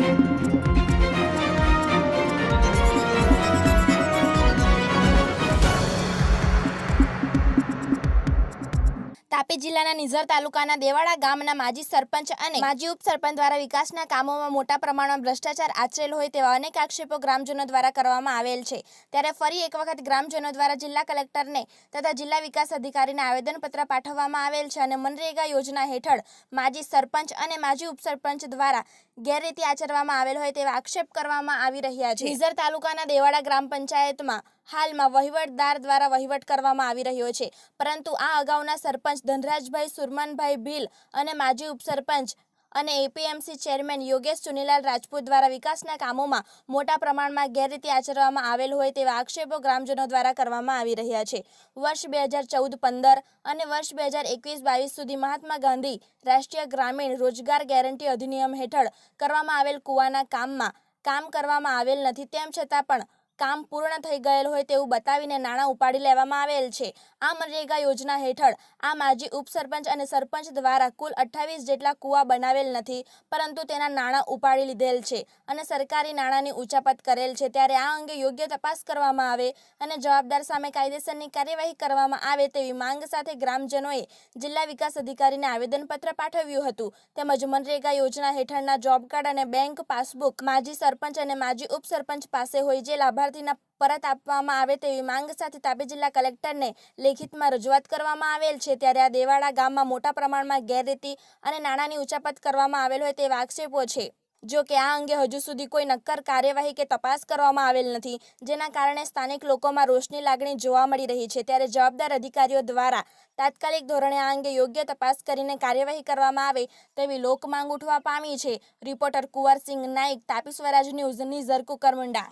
Thank you. Tapi જિલ્લાના નિઝર તાલુકાના દેવાડા ગામના માજી સરપંચ અને માજી ઉપસરપંચ દ્વારા વિકાસના કામોમાં મોટા પ્રમાણમાં ભ્રષ્ટાચાર આચરેલ હોય તેવા અનેક આક્ષેપો ગ્રામજનો દ્વારા કરવામાં આવેલ છે. ત્યારે ફરી એક વખત ગ્રામજનો દ્વારા જિલ્લા કલેક્ટરને તથા જિલ્લા વિકાસ અધિકારીને આવેદનપત્ર પાઠવવામાં આવેલ છે અને મનરેગા યોજના હેઠળ માજી સરપંચ અને માજી ઉપસરપંચ દ્વારા ગેરરીતિ આચરવામાં આવેલ હોય તેવા આક્ષેપ કરવામાં આવી રહ્યા છે. નિઝર તાલુકાના દેવાડા ગ્રામ પંચાયતમાં હાલમાં વહીવટદાર દ્વારા વહીવટ કરવામાં આવી રહ્યો છે. પરંતુ આ અગાઉના સરપંચ ધનરાજભાઈ સુરમનભાઈ ભીલ અને માજી ઉપસરપંચ અને એપીએમસી ચેરમેન યોગેશ ચુનીલાલ રાજપૂત દ્વારા વિકાસના કામોમાં મોટા પ્રમાણમાં ગેરરીતિ આચરવામાં આવેલ હોય તેવા આક્ષેપો ગ્રામજનો દ્વારા કરવામાં આવી રહ્યા છે. વર્ષ બે હજાર ચૌદ પંદર અને વર્ષ બે હજાર એકવીસ બાવીસ સુધી મહાત્મા ગાંધી રાષ્ટ્રીય ગ્રામીણ રોજગાર ગેરંટી અધિનિયમ હેઠળ કરવામાં આવેલ કૂવાના કામમાં કામ કરવામાં આવેલ નથી. તેમ છતાં પણ કામ પૂર્ણ થઈ ગયેલ હોય તેવું બતાવીને નાણાં ઉપાડી લેવામાં આવેલ છે. આ મનરેગા યોજના હેઠળ આ માજી ઉપસરપંચ અને સરપંચ દ્વારા કુલ અઠ્ઠાવીસ જેટલા કૂવા બનાવેલ નથી, પરંતુ તેના નાણાં ઉપાડી લીધેલ છે અને સરકારી નાણાંની ઉચાપત કરેલ છે. ત્યારે આ અંગે યોગ્ય તપાસ કરવામાં આવે અને જવાબદાર સામે કાયદેસરની કાર્યવાહી કરવામાં આવે તેવી માંગ સાથે ગ્રામજનોએ જિલ્લા વિકાસ અધિકારીને આવેદનપત્ર પાઠવ્યું હતું. તેમજ મનરેગા યોજના હેઠળના જોબ કાર્ડ અને બેંક પાસબુક માજી સરપંચ અને માજી ઉપસરપંચ પાસે હોય જે લાભાર્થીના પરત આપવામાં આવે તેવી માંગ સાથે તાપી જિલ્લા કલેક્ટરને લેખિતમાં રજૂઆત કરવામાં આવેલ છે. ત્યારે આ દેવાડા ગામમાં મોટા પ્રમાણમાં ગેરરીતિ અને નાણાંની ઉચાપત કરવામાં આવેલ હોય તેવા આક્ષેપો છે. જો કે આ અંગે હજુ સુધી કોઈ નક્કર કાર્યવાહી કે તપાસ કરવામાં આવેલ નથી, જેના કારણે સ્થાનિક લોકોમાં રોષની લાગણી જોવા મળી રહી છે. ત્યારે જવાબદાર અધિકારીઓ દ્વારા તાત્કાલિક ધોરણે આ અંગે યોગ્ય તપાસ કરીને કાર્યવાહી કરવામાં આવે તેવી લોકમાંગ ઉઠવા પામી છે. રિપોર્ટર કુંવરસિંહ નાઇક તાપી સ્વરાજ ન્યૂઝ ઝરકુ કુકરમુંડા.